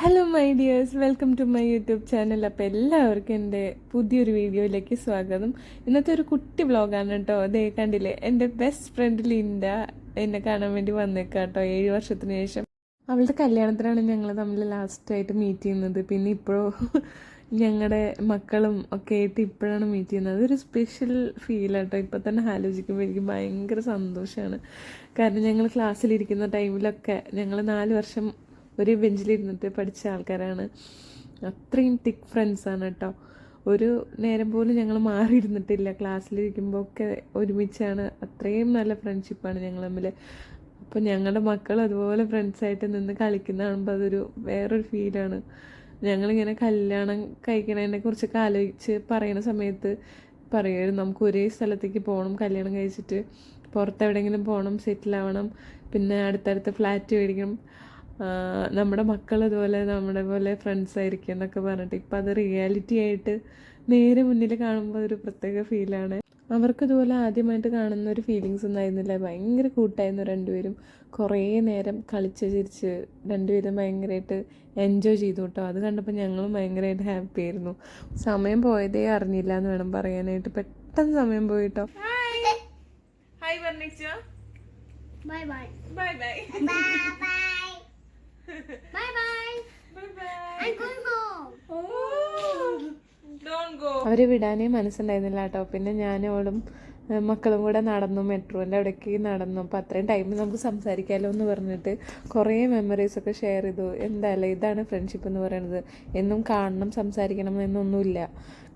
Hello my dears welcome to my YouTube channel അപ്പോൾ എല്ലാവർക്കും എന്റെ പുതിയൊരു വീഡിയോയിലേക്ക് സ്വാഗതം. ഇന്നത്തെ ഒരു കുട്ടി വ്ളോഗാണ് കേട്ടോ. അതേ കണ്ടില്ലേ? എന്റെ ബെസ്റ്റ് ഫ്രണ്ട് ലിൻഡ എന്നെ കാണാൻ വേണ്ടി വന്നേക്കാം കേട്ടോ ഏഴ് വർഷത്തിന് ശേഷം. അവളുടെ കല്യാണത്തിനാണ് ഞങ്ങൾ തമ്മിൽ ലാസ്റ്റായിട്ട് മീറ്റ് ചെയ്യുന്നത്. പിന്നെ ഇപ്പോഴും ഞങ്ങളുടെ മക്കളും ഒക്കെ ആയിട്ട് ഇപ്പോഴാണ് മീറ്റ് ചെയ്യുന്നത്. അതൊരു സ്പെഷ്യൽ ഫീൽ ആട്ടോ ഇപ്പോൾ തന്നെ ആലോചിക്കുമ്പോൾ എനിക്ക് ഭയങ്കര സന്തോഷമാണ് കാരണം ഞങ്ങൾ ക്ലാസ്സിലിരിക്കുന്ന ടൈമിലൊക്കെ ഞങ്ങൾ നാല് വർഷം ഒരു ബെഞ്ചിലിരുന്നിട്ട് പഠിച്ച ആൾക്കാരാണ്. അത്രയും തിക്ക് ഫ്രണ്ട്സാണ് കേട്ടോ. ഒരു നേരം പോലും ഞങ്ങൾ മാറിയിരുന്നിട്ടില്ല. ക്ലാസ്സിലിരിക്കുമ്പോൾ ഒക്കെ ഒരുമിച്ചാണ്. അത്രയും നല്ല ഫ്രണ്ട്ഷിപ്പാണ് ഞങ്ങൾ തമ്മിൽ. അപ്പോൾ ഞങ്ങളുടെ മക്കൾ അതുപോലെ ഫ്രണ്ട്സായിട്ട് നിന്ന് കളിക്കുന്ന കാണുമ്പോൾ അതൊരു വേറൊരു ഫീലാണ് ഞങ്ങളിങ്ങനെ കല്യാണം കഴിക്കണതിനെ കുറിച്ചൊക്കെ ആലോചിച്ച് പറയുന്ന സമയത്ത് പറയുമായിരുന്നു നമുക്ക് ഒരേ സ്ഥലത്തേക്ക് പോകണം കല്യാണം കഴിച്ചിട്ട് പുറത്തെവിടെയെങ്കിലും പോകണം സെറ്റിൽ ആവണം പിന്നെ അടുത്തടുത്ത് ഫ്ലാറ്റ് മേടിക്കണം. നമ്മുടെ മക്കൾ ഇതുപോലെ നമ്മുടെ പോലെ ഫ്രണ്ട്സ് ആയിരിക്കും എന്നൊക്കെ പറഞ്ഞിട്ട് ഇപ്പം അത് റിയാലിറ്റി ആയിട്ട് നേരെ മുന്നിൽ കാണുമ്പോൾ ഒരു പ്രത്യേക ഫീലാണ് അവർക്ക് ഇതുപോലെ ആദ്യമായിട്ട് കാണുന്ന ഒരു ഫീലിങ്സ് ഒന്നും ആയിരുന്നില്ല ഭയങ്കര കൂട്ടായിരുന്നു രണ്ടുപേരും. കുറേ നേരം കളിച്ച് ചിരിച്ച് രണ്ടുപേരും ഭയങ്കരമായിട്ട് എൻജോയ് ചെയ്തു കേട്ടോ. അത് കണ്ടപ്പോൾ ഞങ്ങളും ഭയങ്കരമായിട്ട് ഹാപ്പി ആയിരുന്നു. സമയം പോയതേ അറിഞ്ഞില്ല എന്ന് വേണം പറയാനായിട്ട്. പെട്ടെന്ന് സമയം പോയി കേട്ടോ. Hi bye bye bye. Bye bye Bye bye. Bye bye. I'm going home. അവരെ വിടാനേ മനസ്സുണ്ടായിരുന്നില്ല കേട്ടോ. പിന്നെ ഞാനോളും മക്കളും കൂടെ നടന്നു മെട്രോന്റെ അവിടേക്ക് നടന്നു. അപ്പോൾ അത്രയും ടൈം നമുക്ക് സംസാരിക്കാമല്ലോ എന്ന് പറഞ്ഞിട്ട് കുറേ മെമ്മറീസ് ഒക്കെ ഷെയർ ചെയ്തു. എന്തായാലും ഇതാണ് ഫ്രണ്ട്ഷിപ്പ് എന്ന് പറയുന്നത് എന്നും കാണണം സംസാരിക്കണം എന്നൊന്നുമില്ല.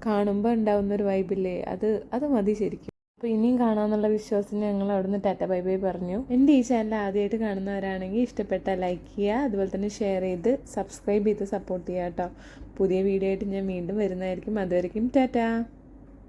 കാണുമ്പോൾ ഉണ്ടാവുന്ന ഒരു വൈബില്ലേ അത് അത് മതി ശരിക്കും. അപ്പോൾ ഇനിയും കാണാമെന്നുള്ള വിശ്വാസം ഞങ്ങൾ അവിടുന്ന് ടാറ്റ ബൈ ബൈ പറഞ്ഞു. എന്റെ ഈ ചാനൽ ആദ്യമായിട്ട് കാണുന്നവരാണെങ്കിൽ ഇഷ്ടപ്പെട്ട ലൈക്ക് ചെയ്യുക അതുപോലെ തന്നെ ഷെയർ ചെയ്ത് സബ്സ്ക്രൈബ് ചെയ്ത് സപ്പോർട്ട് ചെയ്യുക കേട്ടോ. പുതിയ വീഡിയോ ആയിട്ട് ഞാൻ വീണ്ടും വരുന്നതായിരിക്കും. അതുവരെയും ടാറ്റ.